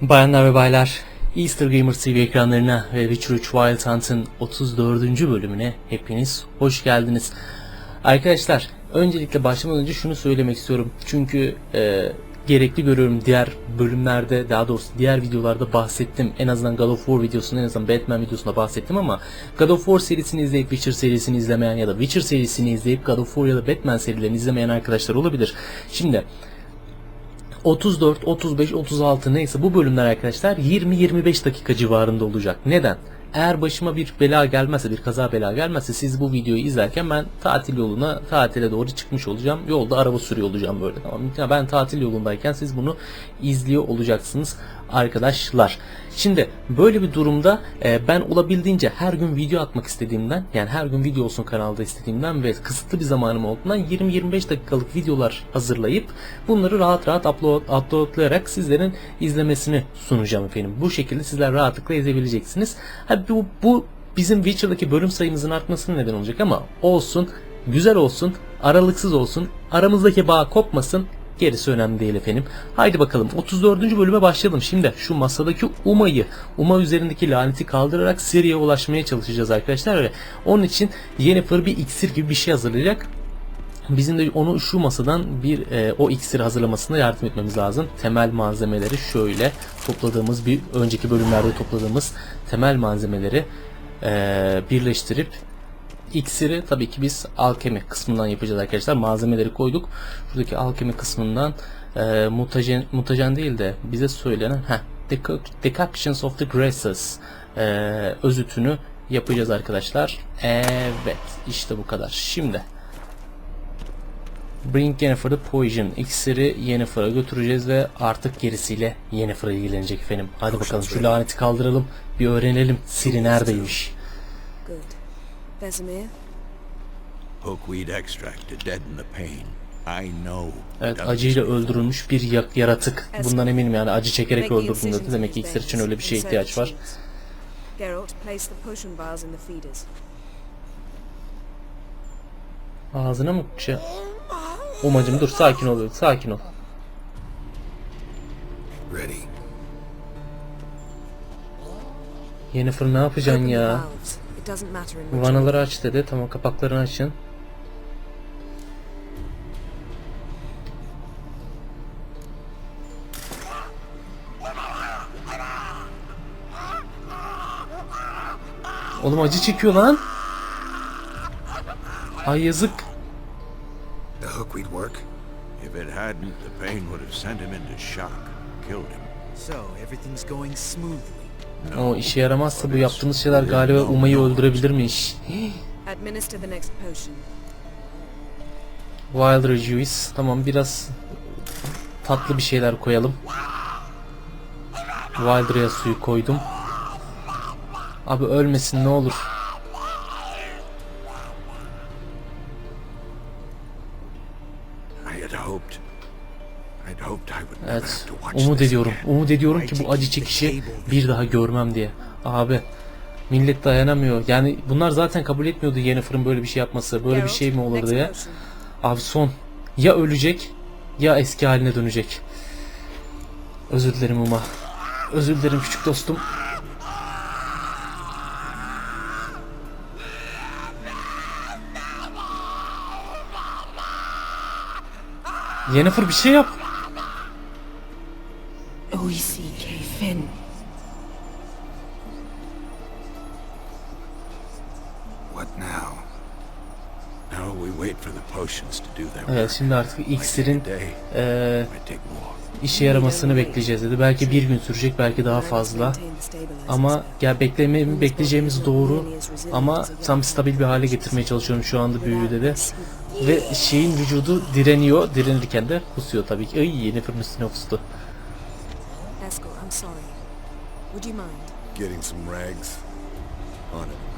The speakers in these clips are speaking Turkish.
Bayanlar ve baylar, Easter Gamers TV ekranlarına ve Witcher 3 Wild Hunt'ın 34. bölümüne hepiniz hoş geldiniz. Arkadaşlar, öncelikle başlamadan önce şunu söylemek istiyorum. Çünkü e, gerekli görüyorum diğer bölümlerde, daha doğrusu diğer videolarda bahsettim. En azından God of War videosunda, en azından Batman videosunda bahsettim ama God of War serisini izleyip Witcher serisini izlemeyen ya da Witcher serisini izleyip God of War ya da Batman serilerini izlemeyen arkadaşlar olabilir. Şimdi 34, 35, 36 neyse bu bölümler arkadaşlar 20-25 dakika civarında olacak. Neden? Eğer başıma bir bela gelmezse, bir kaza bela gelmezse siz bu videoyu izlerken ben tatil yoluna, tatile doğru çıkmış olacağım. Yolda araba sürüyor olacağım böyle tamam Ben tatil yolundayken siz bunu izliyor olacaksınız arkadaşlar. Şimdi böyle bir durumda e, ben olabildiğince her gün video atmak istediğimden yani her gün video olsun kanalda istediğimden ve kısıtlı bir zamanım olduğundan 20-25 dakikalık videolar hazırlayıp bunları rahat rahat upload, uploadlayarak sizlerin izlemesini sunacağım efendim. Bu şekilde sizler rahatlıkla izleyebileceksiniz. Ha, bu, bu bizim Witcher'daki bölüm sayımızın artmasına neden olacak ama olsun, güzel olsun, aralıksız olsun, aramızdaki bağ kopmasın, Gerisi önemli değil efendim. Haydi bakalım 34. bölüme başlayalım. Şimdi şu masadaki Uma'yı, Uma üzerindeki laneti kaldırarak Siri'ye ulaşmaya çalışacağız arkadaşlar. Ve onun için Yennefer bir iksir gibi bir şey hazırlayacak. Bizim de onu şu masadan bir e, o iksir hazırlamasına yardım etmemiz lazım. Temel malzemeleri şöyle topladığımız bir önceki bölümlerde topladığımız temel malzemeleri e, birleştirip İksiri tabii ki biz alkemi kısmından yapacağız arkadaşlar. Malzemeleri koyduk. Şuradaki alkemi kısmından e, mutajen, mutajen değil de bize söylenen heh, deco- Decoctions of the Graces e, özütünü yapacağız arkadaşlar. Evet işte bu kadar. Şimdi Bring Yennefer the Poison iksiri Yennefer'a götüreceğiz ve artık gerisiyle Yennefer'a ilgilenecek efendim. Hadi bakalım şu laneti kaldıralım bir öğrenelim Siri neredeymiş. Vesemir? Hookweed extract to deaden the pain. I know. Evet acıyla öldürülmüş bir ya- yaratık. Bundan eminim yani acı çekerek öldürdüm dedi. Demek ki iksir için öyle bir şeye ihtiyaç var. Geralt, place the potion vials in the feeders. Ağzına mı şey? Umacım dur sakin ol sakin ol. Ready. Yennefer ne yapacaksın ya? Vanaları aç dedi. Tamam kapaklarını açın. Oğlum acı çekiyor lan. Ay yazık. The hookweed work? If it hadn't, the pain would have sent him into shock, killed him. So, everything's going smoothly. O işe yaramazsa bu yaptığımız şeyler galiba Uma'yı öldürebilirmiş. Wilder Juice. Tamam biraz tatlı bir şeyler koyalım. Wilder'a suyu koydum. Abi ölmesin ne olur. Umut ediyorum. Umut ediyorum ki bu acı çekişi bir daha görmem diye. Abi millet dayanamıyor. Yani bunlar zaten kabul etmiyordu Yennefer'ın böyle bir şey yapması. Böyle bir şey mi olur diye. Abi son. Ya ölecek ya eski haline dönecek. Özür dilerim Uma. Özür dilerim küçük dostum. Yennefer bir şey yap. Evet şimdi artık iksirin more. işe yaramasını bekleyeceğiz dedi. Belki bir gün sürecek belki daha fazla. Ama ya bekleme, bekleyeceğimiz doğru ama tam stabil bir hale getirmeye çalışıyorum şu anda büyüyü dedi. Ve şeyin vücudu direniyor. Direnirken de kusuyor tabii ki. Ay Yennefer'ın üstüne kustu. Would you mind? Getting some rags on it.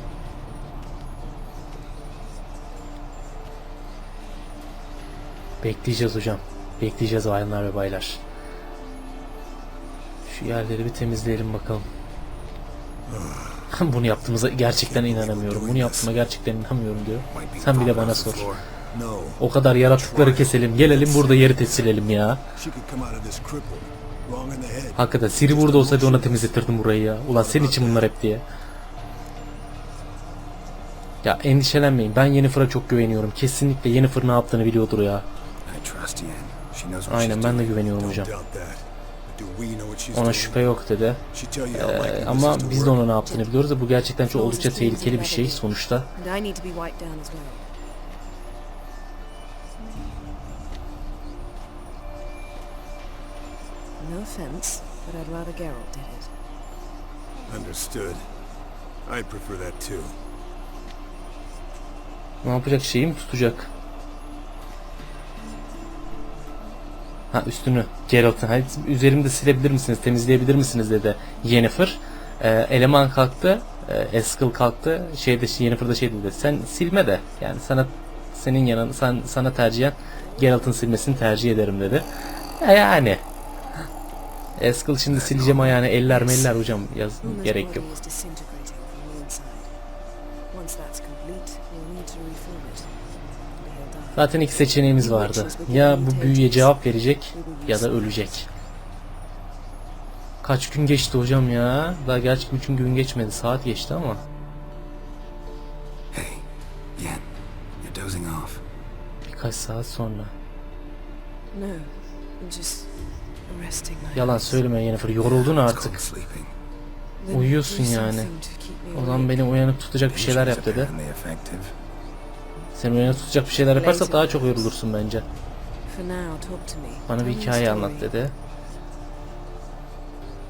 Bekleyeceğiz hocam. Bekleyeceğiz bayanlar ve baylar. Şu yerleri bir temizleyelim bakalım. Bunu yaptığımıza gerçekten inanamıyorum. Bunu yaptığıma gerçekten inanmıyorum diyor. Sen bile bana sor. O kadar yaratıkları keselim. Gelelim burada yeri tesilelim ya. Hakikaten Siri burada olsaydı ona temizletirdim burayı ya. Ulan senin için bunlar hep diye. Ya endişelenmeyin. Ben Yennefer'a çok güveniyorum. Kesinlikle Yennefer ne yaptığını biliyordur ya. I trust Yen. She knows what Aynen she's ben de doing. güveniyorum Don't hocam. Ona doing? şüphe yok dedi. Ee, ama biz de ona ne yaptığını biliyoruz da bu gerçekten çok oldukça tehlikeli bir şey sonuçta. I. No offense, but I'd rather Geralt did it. Understood. I'd prefer that too. Ne yapacak şeyim tutacak. Ha üstünü Geralt'ın. Hadi üzerimde silebilir misiniz, temizleyebilir misiniz dedi Yennefer. Ee, eleman kalktı, e, Eskel kalktı. Şeyde Yennefer da şey dedi. Sen silme de yani sana senin yanın sen sana tercihen Geralt'ın silmesini tercih ederim dedi. E, yani Eskel şimdi sileceğim ayağını eller meller hocam yaz gerek yok. is disintegrating from the inside. Once that's complete, we'll need to reform it. Zaten iki seçeneğimiz vardı. Ya bu büyüye cevap verecek ya da ölecek. Kaç gün geçti hocam ya? Daha gerçi bütün gün geçmedi. Saat geçti ama. Hey, Yen. You're dozing off. Birkaç saat sonra. Yalan söyleme Yennefer. Yoruldun artık. uyuyorsun yani. O zaman beni uyanık tutacak bir şeyler yap dedi. Sen uyanık tutacak bir şeyler yaparsak daha çok yorulursun bence. Bana bir hikaye anlat dedi.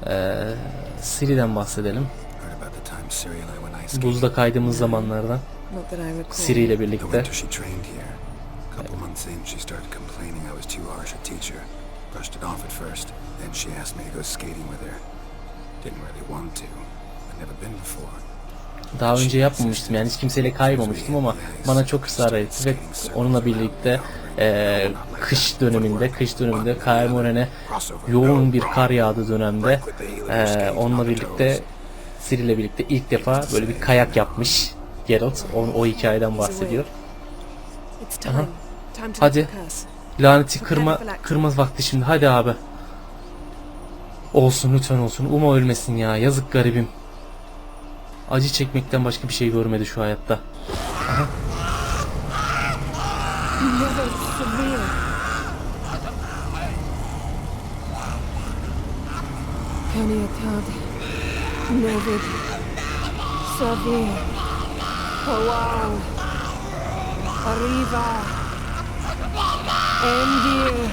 Ee, Siri'den bahsedelim. Buzda kaydığımız zamanlardan. Siri ile birlikte. Brushed it off at first. Then she asked me to go skating with her. Didn't really want to. I'd never been before. Daha önce yapmamıştım yani hiç kimseyle kaymamıştım ama bana çok ısrar etti ve onunla birlikte eee, kış döneminde kış döneminde Kaermoren'e yoğun bir kar yağdığı dönemde eee, onunla birlikte Ciri ile birlikte ilk defa böyle bir kayak yapmış Geralt o, o hikayeden bahsediyor. To Hadi. Laneti kırma kırmaz vakti şimdi hadi abi. Olsun lütfen olsun. Uma ölmesin ya. Yazık garibim. Acı çekmekten başka bir şey görmedi şu hayatta. Hawal, Arriva, Endir.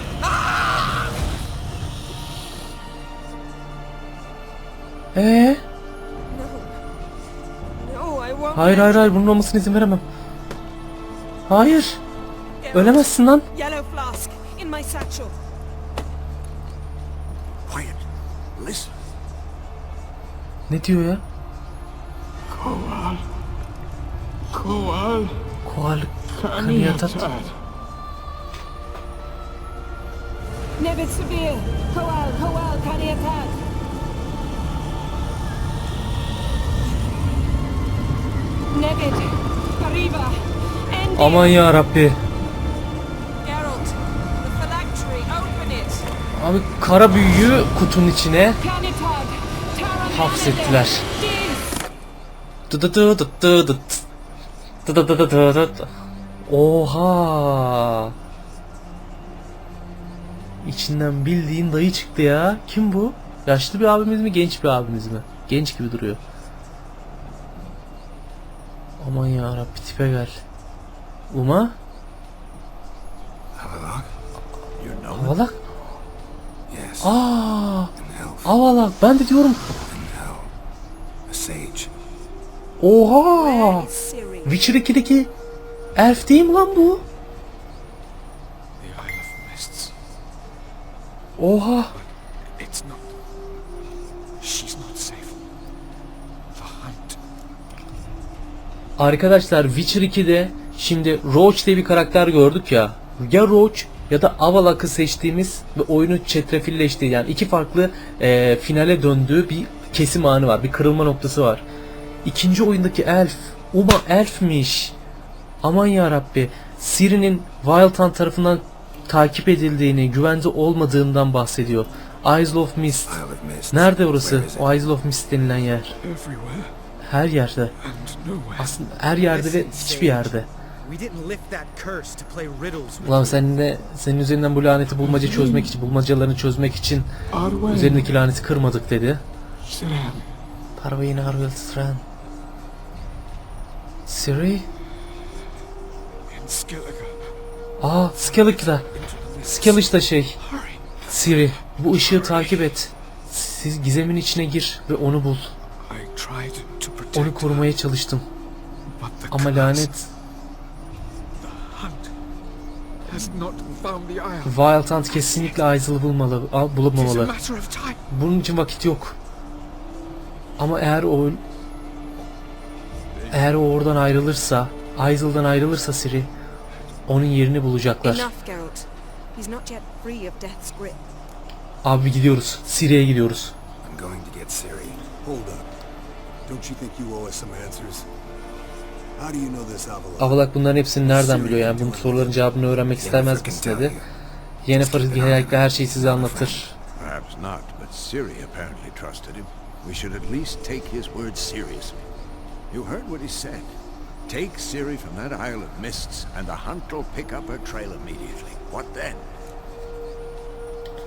Ee? Hayır hayır hayır bunun olmasına izin veremem. Hayır. Ölemezsin lan. Ne diyor ya? Koal. Koal. Koal Kaniyatat. Nevid Savir, Hawal, Hawal, Aman ya Rabbi. Abi kara büyüyü kutunun içine hapsettiler. Oha. İçinden bildiğin dayı çıktı ya. Kim bu? Yaşlı bir abimiz mi, genç bir abimiz mi? Genç gibi duruyor. Aman ya Rabbi tipe gel. Uma? Avalak. Yes. Aa. Avalak. Ben de diyorum. Oha. Witcher 2'deki elf değil mi lan bu? Oha. It's not. She's not safe. The hunt. Arkadaşlar Witcher 2'de şimdi Roach diye bir karakter gördük ya. Ya Roach ya da Avalak'ı seçtiğimiz ve oyunu çetrefilleştiği yani iki farklı e, finale döndüğü bir kesim anı var. Bir kırılma noktası var. İkinci oyundaki elf. Uma elfmiş. Aman ya Rabbi. Ciri'nin Wild Hunt tarafından takip edildiğini, güvende olmadığından bahsediyor. Isle of Mist. Nerede orası? O Isle of Mist denilen yer. Her yerde. Aslında her yerde ve hiçbir yerde. Ulan senin de senin üzerinden bu laneti bulmaca çözmek için, bulmacalarını çözmek için üzerindeki laneti kırmadık dedi. Siren. Parvayne Arvelstren. Siri? Aa, Skellig da. Skellig da şey. Siri, bu ışığı takip et. Siz gizemin içine gir ve onu bul. Onu korumaya çalıştım. Ama lanet. Wild Hunt kesinlikle Isil'ı bulmalı, time. Bunun için vakit yok. Ama eğer o eğer o oradan ayrılırsa, Isil'dan ayrılırsa Siri, onun yerini bulacaklar. Abi gidiyoruz. Siri'ye gidiyoruz. Don't you think you owe us some answers? How do you know this Avalon? Avalak bunların hepsini nereden biliyor yani? Bu soruların cevabını öğrenmek istemez misin dedi. Yennefer genellikle her şeyi size anlatır. Perhaps not, but Ciri apparently trusted him. We should at least take his words seriously. You heard what he said. Take Ciri from that Isle of Mists, and the hunt will pick up her trail immediately. What then?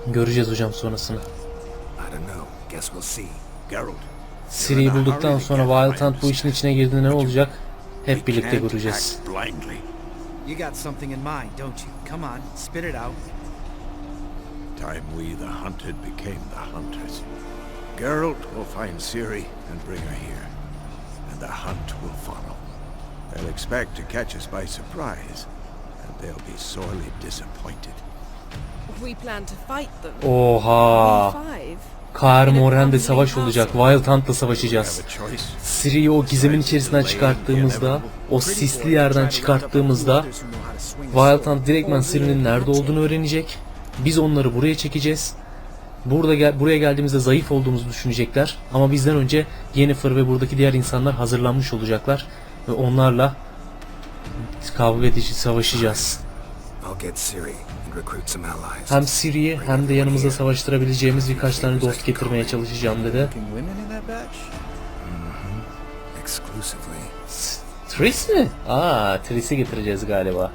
Göreceğiz hocam sonrasını. I don't know. Guess we'll see. Geralt. Siri'yi bulduktan sonra Wild Hunt bu işin içine girdiğinde ne olacak? Hep we birlikte can't göreceğiz. act blindly. You got something in mind, don't you? Come on, spit it out. Time we, the hunted, became the hunters. Geralt will find Ciri and bring her here, and the hunt will follow. They'll expect to catch us by surprise, and they'll be sorely disappointed. We plan to fight them. Oha! We five. Kaer Morhen'de savaş olacak. Wild Hunt'la savaşacağız. Siri'yi o gizemin içerisinden çıkarttığımızda, o sisli yerden çıkarttığımızda Wild Hunt direktman Ciri'nin nerede olduğunu öğrenecek. Biz onları buraya çekeceğiz. Burada gel buraya geldiğimizde zayıf olduğumuzu düşünecekler. Ama bizden önce Yennefer ve buradaki diğer insanlar hazırlanmış olacaklar ve onlarla kavga edici savaşacağız. I'll get Siri Hem Ciri'yi hem de yanımızda savaştırabileceğimiz birkaç tane dost getirmeye çalışacağım dedi. Exclusively. Tris mi? Aa, Tris'i getireceğiz galiba.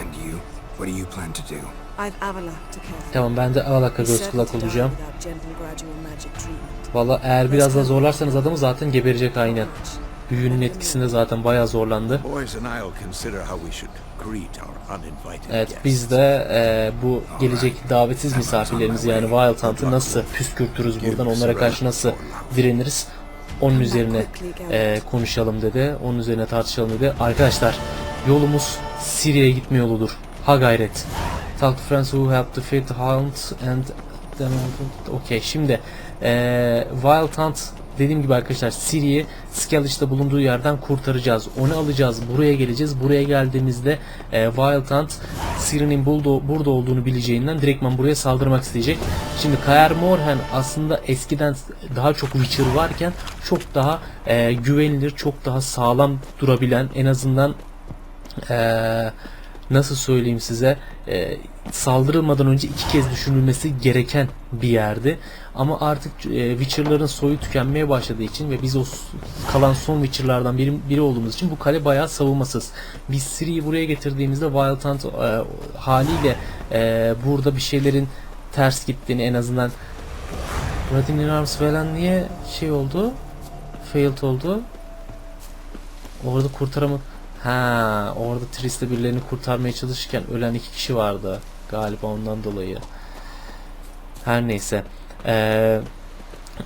And you? What do you plan to do? I've Avalak to care for. Tamam ben de Avalak'a göz kulak olacağım. Valla eğer biraz daha zorlarsanız adamı zaten geberecek aynen. Büyünün etkisinde zaten bayağı zorlandı. Evet guests. biz de e, bu gelecek davetsiz misafirlerimizi yani Wild Hunt'ı nasıl püskürtürüz buradan onlara karşı nasıl direniriz onun üzerine e, konuşalım dedi. Onun üzerine tartışalım dedi. Arkadaşlar yolumuz Siri'ye gitme yoludur. Ha gayret. Talk to friends who helped defeat Hunt and Okey şimdi e, Wild Hunt dediğim gibi arkadaşlar Siri'yi Skellige'de bulunduğu yerden kurtaracağız. Onu alacağız. Buraya geleceğiz. Buraya geldiğimizde e, Wild Hunt Ciri'nin buldu- burada olduğunu bileceğinden direktman buraya saldırmak isteyecek. Şimdi Kaer Morhen aslında eskiden daha çok Witcher varken çok daha e, güvenilir, çok daha sağlam durabilen en azından eee, nasıl söyleyeyim size eee, saldırılmadan önce iki kez düşünülmesi gereken bir yerdi. Ama artık eee, Witcher'ların soyu tükenmeye başladığı için ve biz o kalan son Witcher'lardan biri, biri olduğumuz için bu kale bayağı savunmasız. Biz Ciri'yi buraya getirdiğimizde Wild Hunt eee, haliyle eee, burada bir şeylerin ters gittiğini en azından Vladimir Arms falan niye şey oldu? Failed oldu. Orada kurtaramadı. Ha, orada Tris'le birilerini kurtarmaya çalışırken ölen iki kişi vardı. Galiba ondan dolayı. Her neyse. Ee,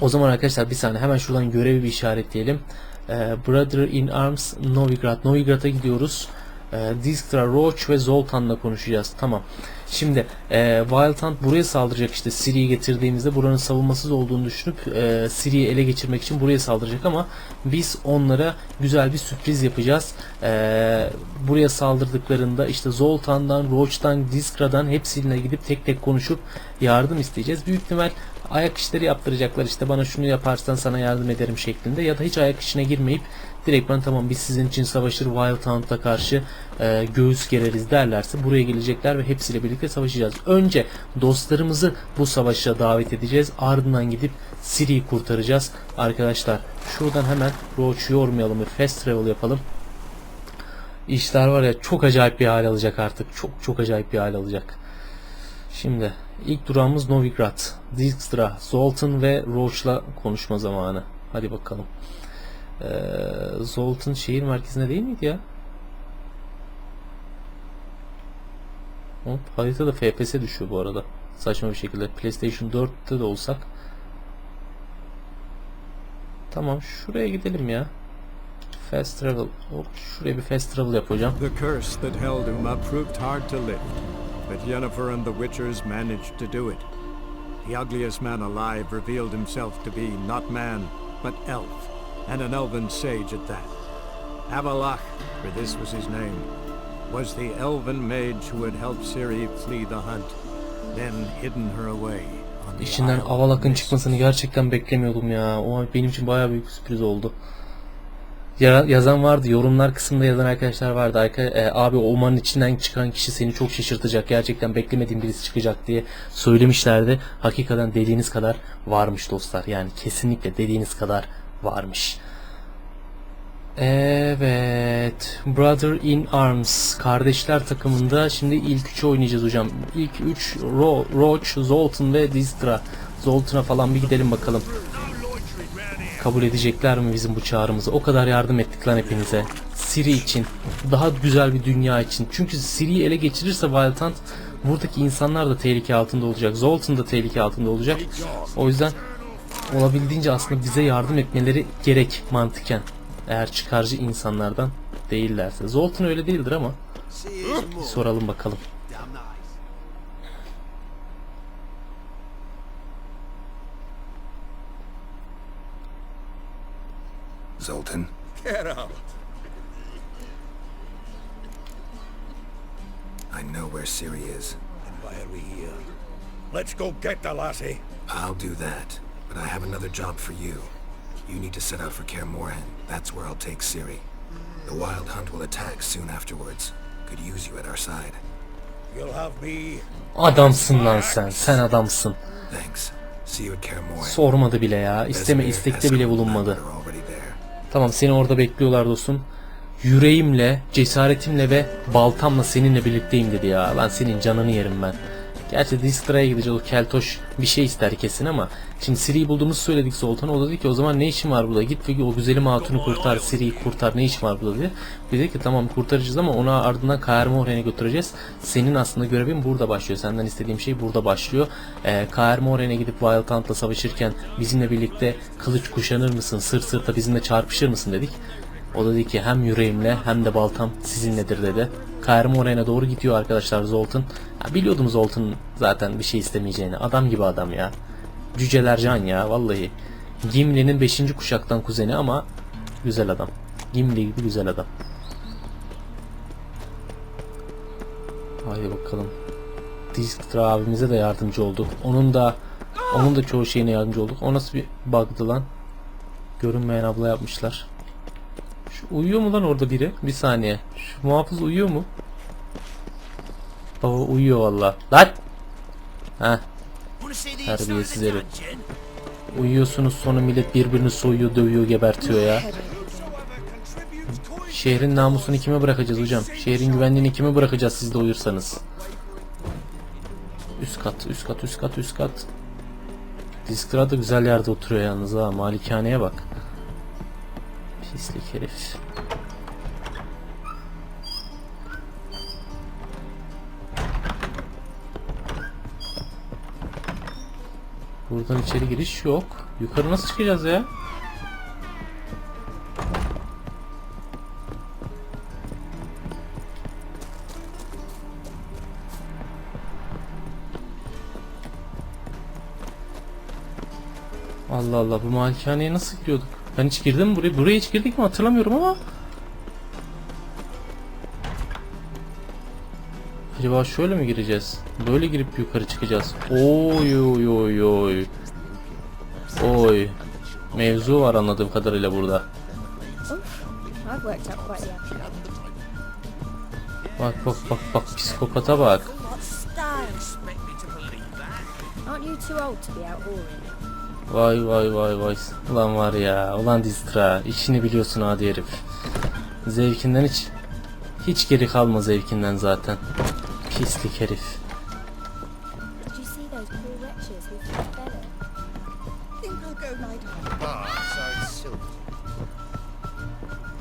o zaman arkadaşlar bir saniye hemen şuradan görevi bir işaretleyelim. Ee, Brother in Arms Novigrad. Novigrad'a gidiyoruz. Ee, Dijkstra, Roach ve Zoltan'la konuşacağız. Tamam. Şimdi e, Wild Hunt buraya saldıracak işte Ciri'yi getirdiğimizde buranın savunmasız olduğunu düşünüp e, Ciri'yi ele geçirmek için buraya saldıracak ama biz onlara güzel bir sürpriz yapacağız. E, buraya saldırdıklarında işte Zoltan'dan, Roach'tan, Diskra'dan hepsiyle gidip tek tek konuşup yardım isteyeceğiz. Büyük ihtimal ayak işleri yaptıracaklar işte bana şunu yaparsan sana yardım ederim şeklinde ya da hiç ayak işine girmeyip direkt ben tamam biz sizin için savaşır Wild Hunt'a karşı e, göğüs gereriz derlerse buraya gelecekler ve hepsiyle birlikte savaşacağız. Önce dostlarımızı bu savaşa davet edeceğiz. Ardından gidip Ciri'yi kurtaracağız. Arkadaşlar şuradan hemen Roach'u yormayalım ve fast travel yapalım. İşler var ya çok acayip bir hal alacak artık. Çok çok acayip bir hal alacak. Şimdi ilk durağımız Novigrad, Dijkstra, Zoltan ve Roach'la konuşma zamanı. Hadi bakalım. Ee, Zoltan şehir merkezinde değil miydi ya? Hop, haritada FPS düşüyor bu arada. Saçma bir şekilde. PlayStation 4'te de olsak. Tamam şuraya gidelim ya. Fast travel. Hop, şuraya bir fast travel yap hocam. The curse that held Uma proved hard to lift, but Yennefer and the Witchers managed to do it. The ugliest man alive revealed himself to be not man, but elf, and an elven sage at that. Avalach, for this was his name, was the elven mage who had helped Ciri flee the hunt, then hidden her away İçinden Avalak'ın çıkmasını gerçekten beklemiyordum ya. O benim için bayağı büyük sürpriz oldu. Ya- yazan vardı, yorumlar kısmında yazan arkadaşlar vardı. Arka, e, abi Oman'ın içinden çıkan kişi seni çok şaşırtacak. Gerçekten beklemediğim birisi çıkacak diye söylemişlerdi. Hakikaten dediğiniz kadar varmış dostlar. Yani kesinlikle dediğiniz kadar varmış. Evet. Brother in Arms. Kardeşler takımında şimdi ilk üçü oynayacağız hocam. İlk üç Ro Roach, Zoltan ve Distra. Zoltan'a falan bir gidelim bakalım. Kabul edecekler mi bizim bu çağrımızı? O kadar yardım ettik lan hepinize. Siri için. Daha güzel bir dünya için. Çünkü Siri'yi ele geçirirse Hunt buradaki insanlar da tehlike altında olacak. Zoltan da tehlike altında olacak. O yüzden olabildiğince aslında bize yardım etmeleri gerek mantıken. Eğer çıkarcı insanlardan değillerse. Zoltan öyle değildir ama bir soralım bakalım. Zoltan, Get out. I know where Ciri is. Why are we here? Let's go get the lassie. I'll do that, but I have another job for you. You need to set out for Kaer Morhen. That's where I'll take Ciri. The Wild Hunt will attack soon afterwards. Could use you at our side. You'll have me. Adamsın lan sen. Sen adamsın. Thanks. See you at Kaer Morhen. Sormadı bile ya. İsteme istekte bile bulunmadı. Tamam seni orada bekliyorlar dostum. Yüreğimle, cesaretimle ve baltamla seninle birlikteyim dedi ya. Ben senin canını yerim ben. Gerçi Distra'ya gideceğiz. O keltoş bir şey ister kesin ama şimdi Siri'yi bulduğumuzu söyledik Zoltan'a. O da dedi ki o zaman ne işin var burada? Git ve o güzelim hatunu kurtar, Siri'yi kurtar. Ne işin var burada diye. Biz dedik ki tamam kurtaracağız ama ona ardından Kaer götüreceğiz. Senin aslında görevin burada başlıyor. Senden istediğim şey burada başlıyor. Ee, Kaer Morhen'e gidip Wild Hunt'la savaşırken bizimle birlikte kılıç kuşanır mısın? Sırt sırta bizimle çarpışır mısın dedik. O dedi ki hem yüreğimle hem de baltam sizinledir dedi. Kaer Morhen'e doğru gidiyor arkadaşlar Zoltan. Ya biliyordum Zoltan'ın zaten bir şey istemeyeceğini. Adam gibi adam ya. Cüceler can ya vallahi. Gimli'nin 5. kuşaktan kuzeni ama güzel adam. Gimli gibi güzel adam. Haydi bakalım. Dijkstra abimize de yardımcı olduk. Onun da onun da çoğu şeyine yardımcı olduk. O nasıl bir bug'dı lan? Görünmeyen abla yapmışlar. Şu uyuyor mu lan orada biri? Bir saniye. Şu muhafız uyuyor mu? Baba uyuyor valla. Lan! Heh. Terbiyesiz herif. Uyuyorsunuz sonra millet birbirini soyuyor, dövüyor, gebertiyor ya. Şehrin namusunu kime bırakacağız hocam? Şehrin güvenliğini kime bırakacağız siz de uyursanız? Üst kat, üst kat, üst kat, üst kat. Diskra da güzel yerde oturuyor yalnız ha. Malikaneye bak. Pislik herif. Buradan içeri giriş yok. Yukarı nasıl çıkacağız ya? Allah Allah bu malikaneye nasıl giriyorduk? Ben hiç girdim buraya? Buraya hiç girdik mi hatırlamıyorum ama. Acaba şöyle mi gireceğiz? Böyle girip yukarı çıkacağız. Oy oy oy oy. Oy. Mevzu var anladığım kadarıyla burada. Bak bak bak bak psikopata bak. Vay vay vay vay. Ulan var ya. Ulan Distra. İşini biliyorsun hadi herif. Zevkinden hiç hiç geri kalma zevkinden zaten. Pislik herif.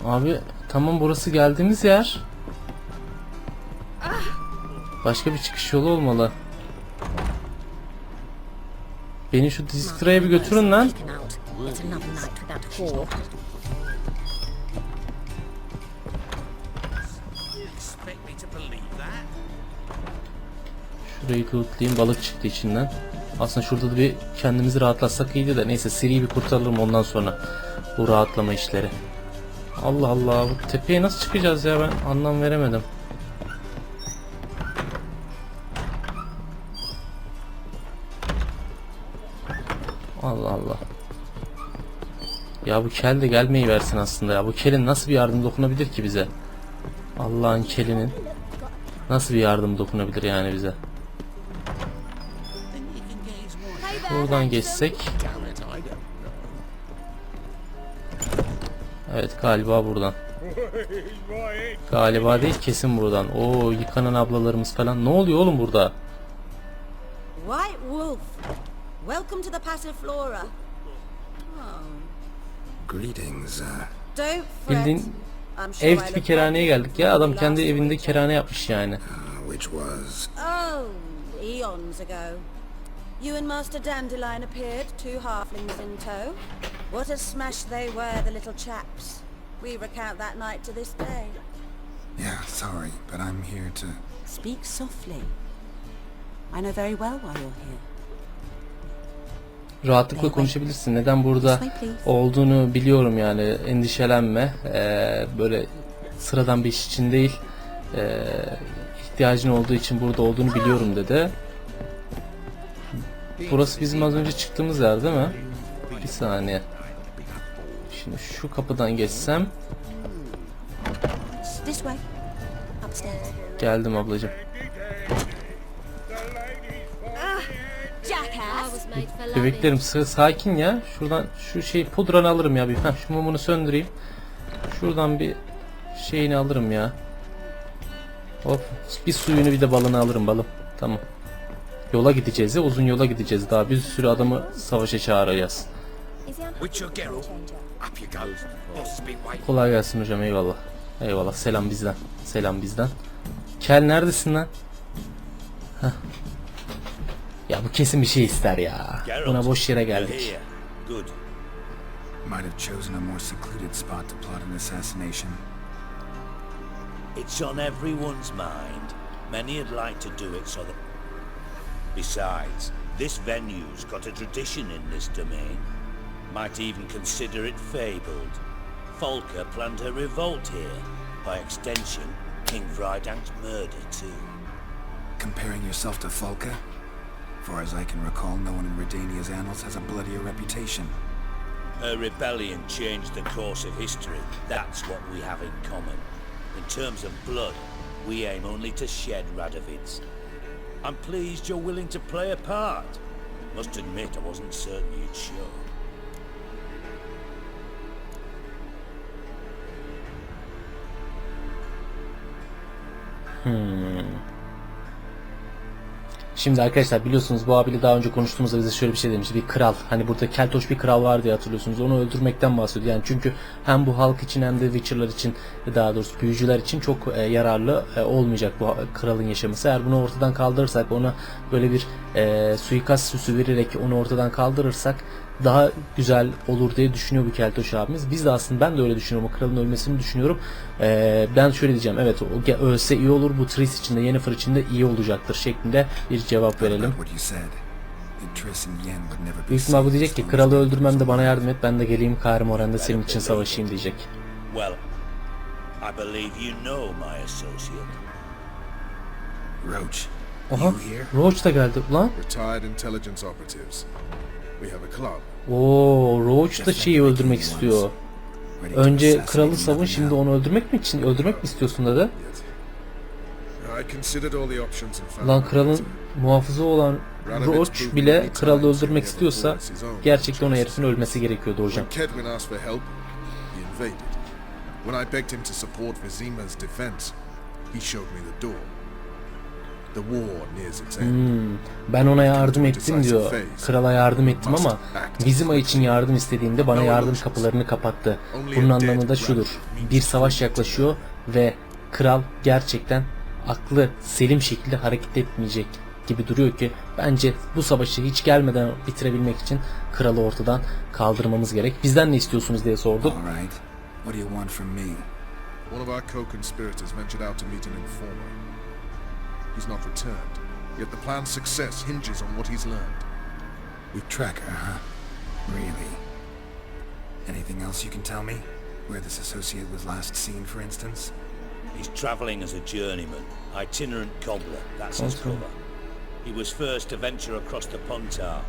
Abi tamam burası geldiğimiz yer. Başka bir çıkış yolu olmalı. Beni şu Distra'ya bir götürün lan. Şurayı lootlayayım balık çıktı içinden. Aslında şurada da bir kendimizi rahatlatsak iyiydi de neyse Siri'yi bir kurtarırım ondan sonra. Bu rahatlama işleri. Allah Allah bu tepeye nasıl çıkacağız ya ben anlam veremedim. Allah Allah. Ya bu kel de gelmeyi versin aslında ya. Bu kelin nasıl bir yardım dokunabilir ki bize? Allah'ın kelinin nasıl bir yardım dokunabilir yani bize? Buradan geçsek. Evet galiba buradan. Galiba değil kesin buradan. Oo yıkanan ablalarımız falan. Ne oluyor oğlum burada? Welcome to the Passiflora. Greetings, uh, Don't fret. Bildiğin I'm sure ev I tipi look kerhaneye like geldik ya. Adam last kendi evinde winter. kerhane yapmış yani. uh, which was Oh, eons ago. You and Master Dandelion appeared, two halflings in tow. What a smash they were, the little chaps. We recount that night to this day. yeah. Sorry, but I'm here to. Speak softly. I know very well why you're here. Rahatlıkla konuşabilirsin. Neden burada olduğunu biliyorum yani. Endişelenme. Ee, böyle sıradan bir iş için değil. Ee, ihtiyacın olduğu için burada olduğunu biliyorum dedi. Burası bizim az önce çıktığımız yer değil mi? Bir saniye. Şimdi şu kapıdan geçsem geldim ablacığım. Bebeklerim sakin ya. Şuradan şu şey pudranı alırım ya bir. Heh, şu mumunu söndüreyim. Şuradan bir şeyini alırım ya. Hop. Bir suyunu bir de balını alırım balım. Tamam. Yola gideceğiz ya. Uzun yola gideceğiz. Daha bir sürü adamı savaşa çağıracağız. Kolay gelsin hocam eyvallah. Eyvallah. Selam bizden. Selam bizden. Kel neredesin lan? Heh. Ya bu kesin bir şey ister ya. Buna boş yere geldik. Good. Might have chosen a more secluded spot to plot an assassination. It's on everyone's mind. Many'd like to do it so that... Besides, this venue's got a tradition in this domain. Might even consider it fabled. Folker planned a revolt here. By extension, King Vrydank's murder too. Comparing yourself to Falka? As far as I can recall, no one in Redania's annals has a bloodier reputation. Her rebellion changed the course of history. That's what we have in common. In terms of blood, we aim only to shed Radovids. I'm pleased you're willing to play a part. Must admit, I wasn't certain you'd show. Hmm. Şimdi arkadaşlar biliyorsunuz bu abiyle daha önce konuştuğumuzda bize şöyle bir şey demişti. Bir kral. Hani burada keltoş bir kral var diye hatırlıyorsunuz. Onu öldürmekten bahsediyor. Yani çünkü hem bu halk için hem de Witcher'lar için daha doğrusu büyücüler için çok e, yararlı e, olmayacak bu kralın yaşaması. Eğer bunu ortadan kaldırırsak ona böyle bir e, suikast süsü vererek onu ortadan kaldırırsak daha güzel olur diye düşünüyor bu Keltoş abimiz. Biz de aslında ben de öyle düşünüyorum. O kralın ölmesini düşünüyorum. Ee, ben şöyle diyeceğim. Evet o ölse iyi olur. Bu Triss için de Yennefer için de iyi olacaktır şeklinde bir cevap verelim. Büyük ihtimal bu diyecek ki kralı öldürmem de bana yardım et. Ben de geleyim Karim Oran'da senin için savaşayım diyecek. Well, I believe you know my associate. Roach. Aha? Roach da geldi. Ulan Retired intelligence operatives. Oo, Roach da şeyi öldürmek istiyor. Önce kralı savun şimdi onu öldürmek mi için öldürmek mi istiyorsun dedi. Lan kralın muhafızı olan Roach bile kralı öldürmek istiyorsa gerçekten o herifin ölmesi gerekiyordu hocam. When I begged him to support Vizima's defense, he showed me the door. Hmm, ben ona yardım ettim diyor. Krala yardım ettim ama Vizima için yardım istediğinde bana yardım kapılarını kapattı. Bunun anlamı da şudur. Bir savaş yaklaşıyor ve kral gerçekten aklı selim şekilde hareket etmeyecek gibi duruyor ki bence bu savaşı hiç gelmeden bitirebilmek için kralı ortadan kaldırmamız gerek. Bizden ne istiyorsunuz diye sordum. All right. What do you want from me? One of our co-conspirators ventured out to meet an informer. He's not returned, yet the plan's success hinges on what he's learned. We track her, huh? Really? Anything else you can tell me? Where this associate was last seen, for instance? He's travelling as a journeyman, itinerant cobbler, that's his cover. He was first to venture across the Pontar,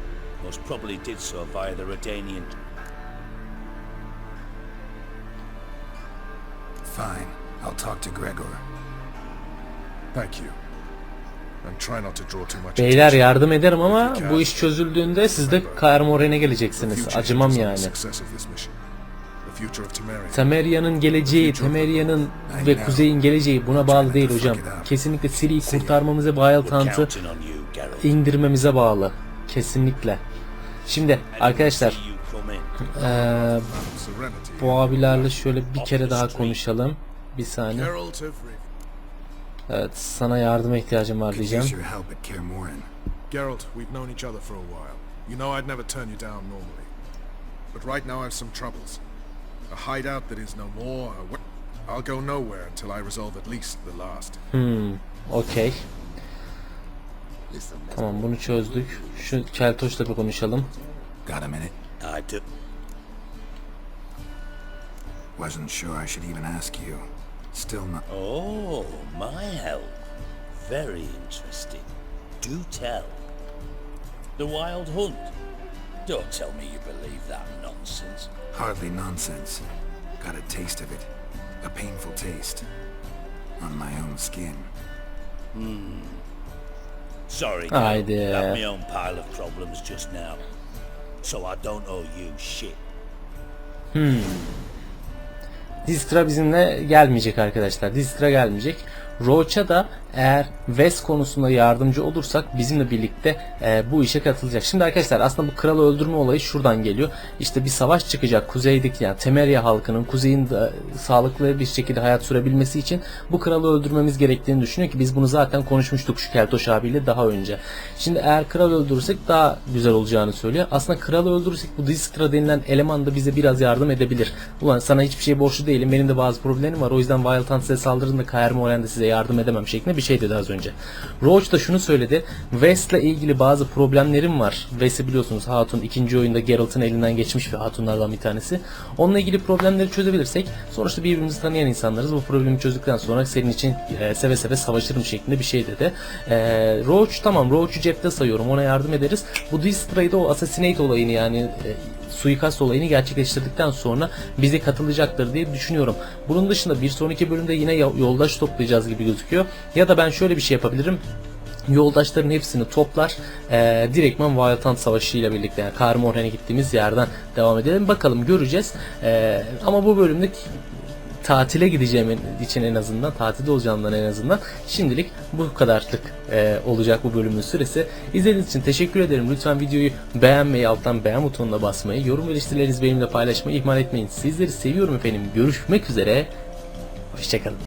most probably did so via the Redanian Fine. I'll talk to Gregor. Thank you. Beyler attention. yardım ederim ama bu iş çözüldüğünde siz de Kaer geleceksiniz. Future Acımam yani. the success of this mission. The future of Temeria. Temeria'nın geleceği, Temeria'nın ve Kuzey'in geleceği buna bağlı değil hocam. Kesinlikle Ciri'yi kurtarmamıza you, Geralt. indirmemize bağlı. Kesinlikle. Şimdi arkadaşlar Serenity. bu abilerle şöyle bir kere daha konuşalım. Bir saniye. Evet sana yardıma ihtiyacım var Could diyeceğim. use your help at Kaer Morhen. Geralt, we've known each other for a while. You know I'd never turn you down normally. But right now I have some troubles. A hideout that is no more. A I'll go nowhere until I resolve at least the last. Hmm, okey. Tamam bunu çözdük. Şu Keltoş'la bir konuşalım. Got a minute? I do. Wasn't sure I should even ask you. Still not. Oh, my help. Very interesting. Do tell. The Wild Hunt. Don't tell me you believe that nonsense. Hardly nonsense. Got a taste of it. A painful taste. On my own skin. Hmm. Sorry, Haydi. Geralt. Have my own pile of problems just now. So I don't owe you shit. Distra bizimle gelmeyecek arkadaşlar. Distra gelmeyecek. Roach'a da eğer West konusunda yardımcı olursak bizimle birlikte e, bu işe katılacak. Şimdi arkadaşlar aslında bu kralı öldürme olayı şuradan geliyor. İşte bir savaş çıkacak kuzeydeki yani Temeria halkının kuzeyin de sağlıklı bir şekilde hayat sürebilmesi için bu kralı öldürmemiz gerektiğini düşünüyor ki biz bunu zaten konuşmuştuk şu Keltoş abiyle daha önce. Şimdi eğer kralı öldürürsek daha güzel olacağını söylüyor. Aslında kralı öldürürsek bu Distra denilen eleman da bize biraz yardım edebilir. Ulan sana hiçbir şey borçlu değilim. Benim de bazı problemim var. O yüzden Wild Hunt size saldırdığında Kaer Morhen de size yardım edemem şeklinde bir şey dedi az önce. Roach da şunu söyledi. West'le ilgili bazı problemlerim var. West'i biliyorsunuz Hatun ikinci oyunda Geralt'ın elinden geçmiş bir hatunlardan bir tanesi. Onunla ilgili problemleri çözebilirsek sonuçta birbirimizi tanıyan insanlarız. Bu problemi çözdükten sonra senin için e, seve seve savaşırım şeklinde bir şey dedi. E, Roach tamam Roach'u cepte sayıyorum. Ona yardım ederiz. Bu Distra'yı o Assassinate olayını yani e, suikast olayını gerçekleştirdikten sonra bize katılacaktır diye düşünüyorum. Bunun dışında bir sonraki bölümde yine yo- yoldaş toplayacağız gibi gözüküyor. Ya da ben şöyle bir şey yapabilirim yoldaşların hepsini toplar e, direktman Wild Hunt Savaşı ile birlikte yani Kaer gittiğimiz yerden devam edelim. Bakalım göreceğiz. E, ama bu bölümlük tatile gideceğim için en azından tatilde olacağımdan en azından şimdilik bu kadarlık e, olacak bu bölümün süresi. İzlediğiniz için teşekkür ederim. Lütfen videoyu beğenmeyi, alttan beğen butonuna basmayı, yorum ve eleştirilerinizi benimle paylaşmayı ihmal etmeyin. Sizleri seviyorum efendim. Görüşmek üzere. Hoşçakalın.